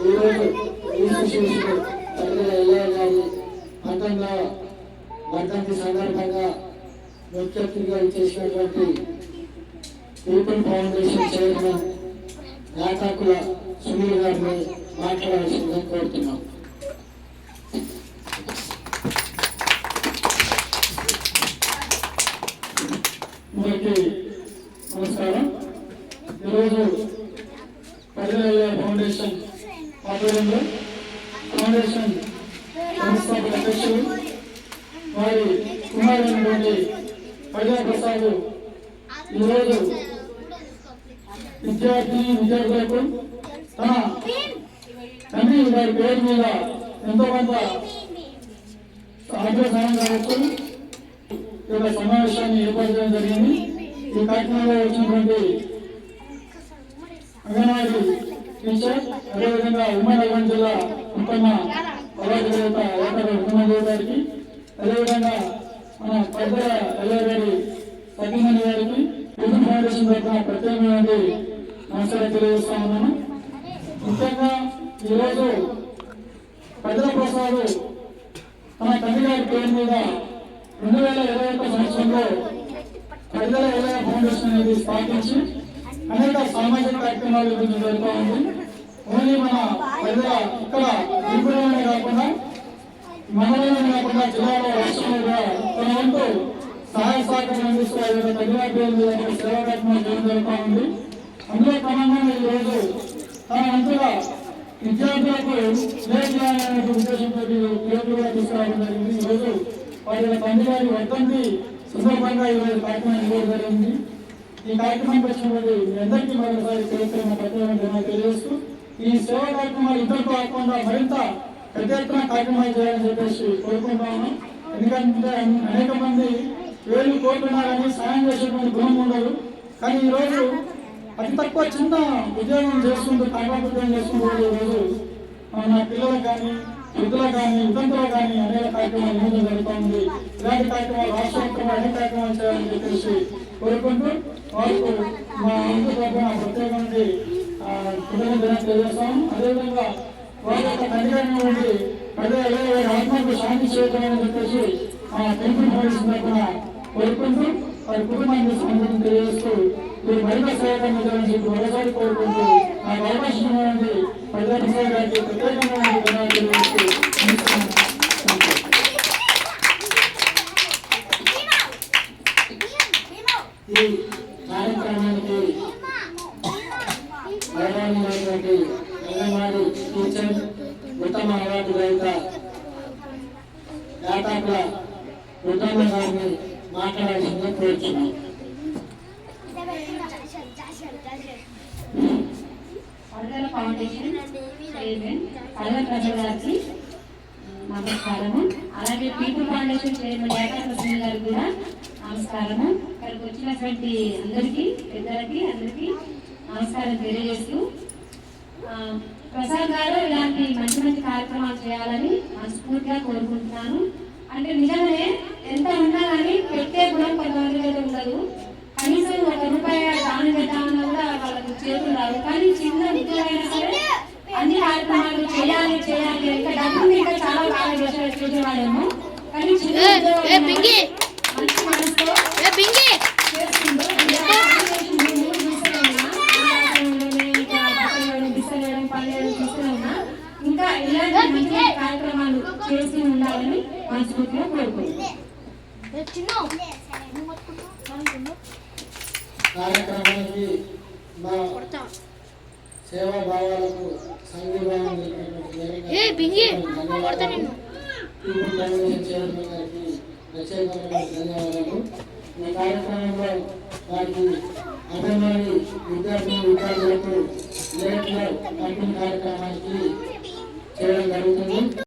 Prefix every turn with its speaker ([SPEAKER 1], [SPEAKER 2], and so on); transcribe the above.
[SPEAKER 1] ఈరోజు ఈశ్వర శిశుడు తల్లి వర్ధంతి సందర్భంగా ముఖ్య అతిథిగా చేసినటువంటి people foundation chairman Yatakula Sunil గారిని మాట్లాడాల్సిందని కోరుతున్నాం అందరికీ నమస్కారం ఈరోజు ప్రజల ఫౌండేషన్ ఆధ్వర్యంలో ఫౌండేషన్ వ్యవస్థాపక అధ్యక్షులు వారి కుమారుడైనటువంటి ప్రజాప్రసాద్ ఈరోజు విద్యార్థి విద్యార్థులకు తన తండ్రి వారి పేరు మీద ఎంతో కొంత ఆగ్రహం కావచ్చు ఈ యొక్క సమావేశాన్ని ఏర్పాటు చేయడం జరిగింది. ఈ కార్యక్రమంలో వచ్చినటువంటి అంగన్వాడీ టీచర్ అదేవిధంగా ఉమ్మడి నల్గొండ జిల్లా ఉత్తమ అవార్డు ఏకరు ఉమ్మడి గారికి అదేవిధంగా మన పెద్దల ఎల్ఐ గారి సతీమణి గారికి యూత్ ఫౌండేషన్ తరఫున ప్రత్యేకమైనది నమస్కారం తెలియజేస్తా ఉన్నాను ముఖ్యంగా ఈరోజు ప్రజల ప్రసాద్ తన తండ్రి గారి పేరు మీద రెండు వేల ఇరవై ఒక్క సంవత్సరంలో ప్రజల ఏదైనా ఫౌండేషన్ అనేది స్థాపించి అనేక సామాజిక కార్యక్రమాలు గురించి జరుగుతూ ఉంది. ఓన్లీ మన ప్రజల ఇక్కడ త్రిపురలోనే కాకుండా మండలంలోనే కాకుండా జిల్లాలో రాష్ట్రంలో కూడా తన వంతు సహాయ సహకారం అందిస్తూ ఆ యొక్క తగిన సేవా కార్యక్రమం చేయడం జరుగుతూ ఉంది. అందులో క్రమంగా ఈరోజు తన వంతుగా విద్యార్థులకు ప్లేట్ ఉద్దేశంతో ప్లేట్లు కూడా తీసుకురావడం జరిగింది. ఈరోజు వారి తండ్రి గారి వర్తంతి సందర్భంగా ఈరోజు కార్యక్రమం ఇవ్వడం జరిగింది. ఈ కార్యక్రమానికి వచ్చినటువంటి అందరికీ మరొకసారి ప్రత్యేకమైన ప్రత్యేకంగా తెలియజేస్తూ ఈ సేవా కార్యక్రమాలు ఇద్దరు కాకుండా మరింత పెద్ద ఎత్తున కార్యక్రమాలు చేయాలని చెప్పేసి కోరుకుంటున్నాను ఎందుకంటే అనేక మంది వేలు కోరుకున్నారని సాయం చేసేటువంటి గుణం ఉండదు. కానీ ఈరోజు అతి తక్కువ చిన్న ఉద్యోగం చేసుకుంటూ కాంట్రాక్ట్ ఉద్యోగం చేసుకుంటూ ఈరోజు రోజు నా పిల్లలకు కానీ వృద్ధులకు కానీ వితంతులకు కానీ అనేక కార్యక్రమాలు నిర్వహించడం జరుగుతుంది ఇలాంటి కార్యక్రమాలు రాష్ట్ర అనేక కార్యక్రమాలు చేయాలని చెప్పేసి కోరుకుంటూ వారికి మా ఇంటి తరఫున ప్రత్యేకమైన కృతజ్ఞతలు తెలియజేస్తాము అదేవిధంగా వారి యొక్క తండ్రి ప్రజల వారి ఆత్మకు శాంతి చెప్పేసి ఆ టెంపుల్ తరఫున కోరుకుంటూ వారి కుటుంబానికి తెలియజేస్తూ మరోసారి కోరుకుంటూ అవకాశం గారికి ప్రత్యేకమైన తెలియజేస్తూ ఉన్నటువంటి అంగన్వాడీ టీచర్ ఉత్తమ అవార్డు గ్రహీత దాతాకుల ఉత్తమ గారిని మాట్లాడాల్సిందిగా కోరుతున్నాం
[SPEAKER 2] వరదల ఫౌండేషన్ చైర్మన్ కలవ ప్రజల గారికి నమస్కారము. అలాగే పీపుల్ ఫౌండేషన్ చైర్మన్ డేటా ప్రసన్న గారికి కూడా నమస్కారము. ఇక్కడికి వచ్చినటువంటి అందరికీ పెద్దలకి అందరికీ నమస్కారం తెలియజేస్తూ ప్రసాద్ గారు ఇలాంటి మంచి మంచి కార్యక్రమాలు చేయాలని మనస్ఫూర్తిగా కోరుకుంటున్నాను. అంటే నిజమే ఎంత ఉన్నా కానీ పెట్టే గుణం కొంతమంది ఉండదు. కనీసం ఒక రూపాయి దాని పెట్టామన్నా కూడా వాళ్ళకి చేతులు రావు. కానీ చిన్న ఉద్యోగమైనా సరే అన్ని కార్యక్రమాలు చేయాలి చేయాలి ఇంకా డబ్బులు ఇంకా చాలా బాగా చేసే చేసేవాళ్ళేమో కానీ చిన్న ఉద్యోగం. మంచి మనసుతో చేస్తుందో ఇంకా ఆంధ్రప్రదేశ్ భూములు చూస్తూనే ఉన్నా. ఆంధ్రప్రదేశ్లోనే ఇంకా బట్టలు వేయడం, బిస్సలు వేయడం, పళ్ళు వేయడం చూస్తూనే ఉన్నా. ఇంకా ఇలాంటి మంచి మంచి కార్యక్రమాలు చేస్తూ ఉండాలని మనస్ఫూర్తిగా కోరుకుంటున్నాను
[SPEAKER 1] కార్యక్రమానికి మా సేవా భావాలకు సంఘీభావం ప్రత్యేకమైన ధన్యవాదాలు. ఈ కార్యక్రమంలో వారికి అంగన్వాడీ విద్యార్థి విద్యార్థులకు లేట్ల పంపిణీ కార్యక్రమానికి Quiero mandar